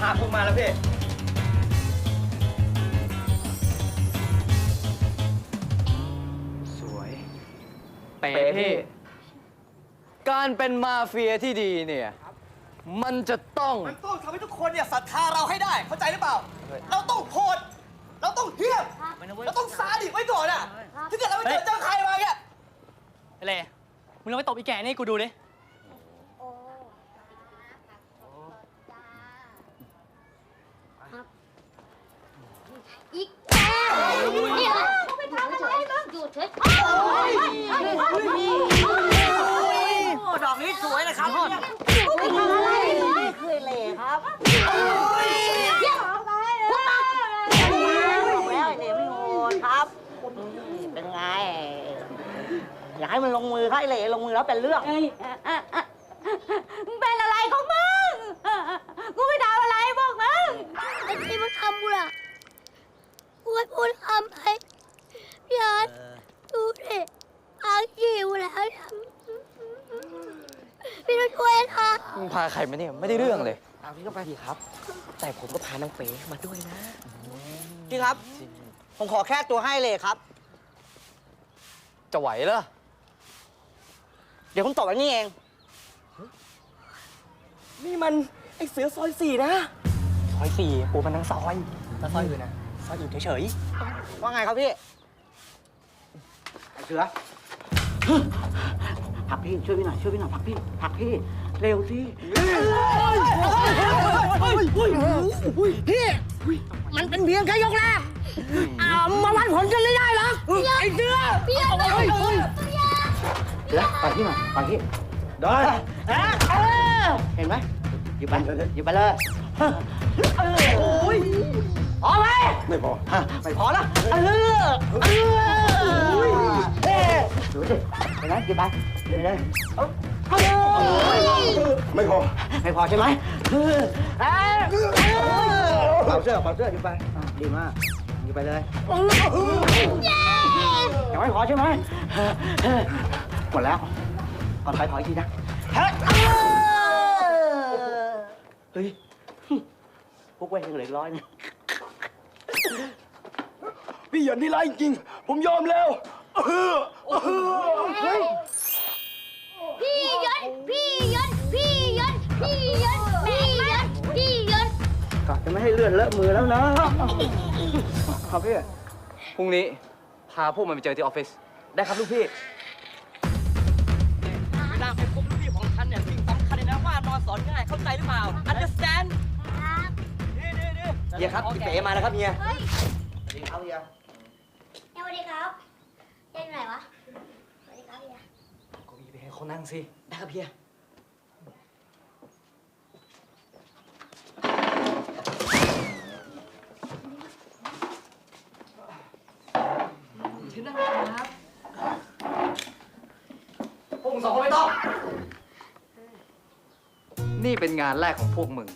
พาพวกมาแล้วพี่สวยเป๊ะพี่การเป็นมาเฟียที่ดีเนี่ย มันจะต้อง มันต้องทำให้ทุกคนเนี่ยศรัทธาเราให้ได้ เข้าใจหรือเปล่า เราต้องโหดเราต้องเหี้ยมเราต้องซาดิสไว้ก่อนอะถ้าเกิดเราไม่เจอเจอใครมาเนี่ยไอ้เล่มึงลองไปตบอีแก่นี่กูดูดิ อีกแล้วนี่ยไปทำอะไรบ้างหยุดเฉยโอ้ยโอ้ดอกนี้สวยนะครับเนี่ยไปทำอะไรไม่เคยเลยครับเนี่ยพูดมาบแล้วไอ้เหล่ไม่โหดครับนี่เป็นไง อยากให้มันลงมือให้เล่ลงมือแล้วเป็นเรื่องมึง กูไม่ทำอะไรพวกมึงไอ้ที่มึงทำกูล่ะกูให้พูดทำไปพี่อาร์ตดูดิปากหิวแล้วเนี่ยพี่ต้องช่วยนะ มึงพาใครมาเนี่ยไม่ได้เรื่องเลย เอาพี่ก็ไปดีครับ แต่ผมก็พานางเป๋มาด้วยนะพี่ครับ ผมขอแค่ตัวให้เลยครับ จะไหวเหรอเดี๋ยวผมตอบอันนี้เอง นี่มันไอเสือซอยสี่นะ ซอยสี่ปูมันทั้งซอย แล้วซอยอื่นนะซอยอื่นเฉยๆ ว่าไงครับพี่ไอ้เสือผลักพี่ช่วยพี่หน่อยช่วยพี่หน่อยผลักพี่ผลักพี่ เร็วสิพี่มันเป็นเพียงแค่ยกแรกอ่ามาวัดผลกันไม่ได้หรอกไอ้เสื้อพี่อาร์ตเสือไปพี่หน่อยไปพี่ได้เห็นไหมหยิบไปหยิบไปเลยโอ้ยพอไหมไม่พอไม่พอล้วเออเออเอ๊ะดูสิเห็นไหมหยิบไปหยิบเลยเออ ไม่พอไม่พอใช่ไหมเออเอ๊ะเป่าเสื้อเป่าเสื้อหยิบไปอะดีมากหยิบไปเลยยังไม่พอใช่ไหมหมดแล้ว ก่อนไปขออีกทีนะเฮ้ยพวกเว้ยยังเหลืออีกร้อยนึง พี่หยันที่ร้ายจริง ผมยอมแล้วพี่ย นพี่ยนพี่ยนพี่ยนพี่ยนพี่ยนกะจะไม่ให้เลื่อนเลอะมือแล้วนะครับพี่พรุ่งนี้พาพวกมันไปเจอที่ออฟฟิศได้ครับลูกพี่เวลาไปพบลูกพี่ของฉันเนี่ยสิ่งสำคัญเลยนะว่านอนสอนง่ายเข้าใจหรือเปล่า understand เฮียครับพี่เป๋มาแล้วครับเฮียเฮ้ยสวัสดีครับเฮียสวัสดีครับเจ๊อยู่ไหนวะสวัสดีครับเฮียก็มีไปให้เขานั่งสิได้ครับเฮียพวกมึงสองคนไม่ต้อง นี่เป็นงานแรกของพวกมึง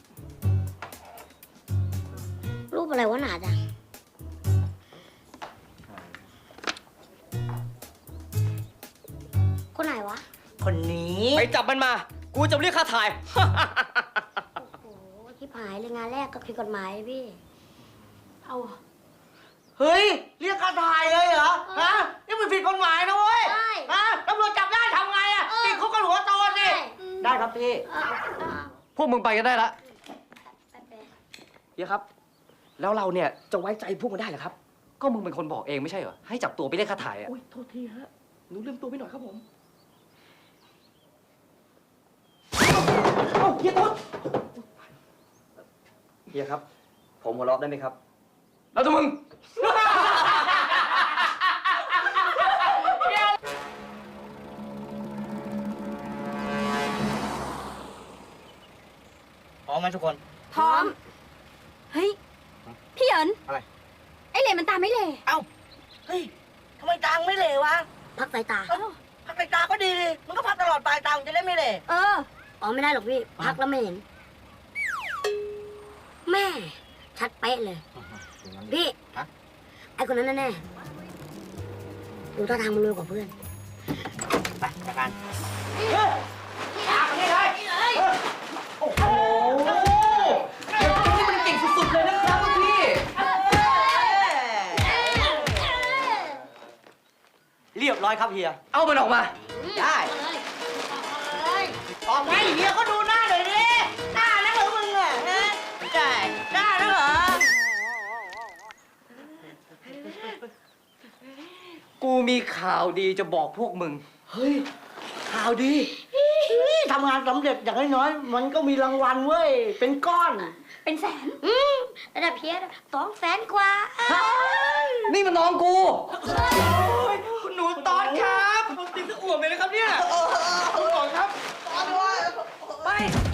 รูปอะไรวะหนาจัง คนไหนวะ คนนี้ ไปจับมันมา กูจะเรียกค่าถ่าย โอ้โหที่หายเลยงานแรกก็ผิดกฎหมายพี่ เอาเฮ้ย เรียกค่าถ่ายเลยเหรอ ฮะ นี่มันผิดกฎหมายนะเว้ยได้ ฮะตำรวจจับได้ทำไงอะเออ ติดคุกกันหัวโตสิได้ครับพี่ เอาเอาพวกมึงไปกันได้ละไปไปเฮียครับ แล้วเราเนี่ยจะไว้ใจพวกมันได้เหรอครับ ก็มึงเป็นคนบอกเองไม่ใช่เหรอ ให้จับตัวไปเรียกค่าถ่ายอะอุ้ยโทษทีฮะ หนูลืมตัวไปหน่อยครับผม เอ้าเฮียตุ๊ดเฮียครับ ผมหัวเราะได้ไหมครับ แล้วถ้ามึง พร้อมไหมทุกคน พร้อม เฮ้ย พี่เหยินอะไร ไอเหล่มันตามไม่เหล่เอ้า เฮ้ยทำไมตังไม่เหลวะ พักสายตา เอ้าพักสายตาก็ดีดิมันก็พักตลอดไปตังจะได้ไม่เหลเออ อ๋อไม่ได้หรอกพี่ พักแล้วไม่เห็น แม่ ชัดเป๊ะเลยพี่ไอ้คนนั้นแน่ๆดูท่าทางมันรวยกว่าเพื่อน ไปจัดการตามมานี่เลยเโอ้โหเด็กคนนี้มันเก่งสุดเลยนะครับคุณพี่ เรียบร้อยครับเฮีย เอามันออกมา ได้ อกมาเฮียก็ดูหน้าหน่อยดิหน้านักเหรอมึงอะฮะได้หน้านักเหรอกูมีข่าวดีจะบอกพวกมึง เฮ้ยข่าวดีทำงานสำเร็จอย่างน้อยๆมันก็มีรางวัลเว้ย เป็นก้อน เป็นแสน อืมระดับเพียรสองแสนกว่านี่มันน้องกู คุณหนูตอนครับผมติดสะอ่วมเลยนะครับเนี่ย คุ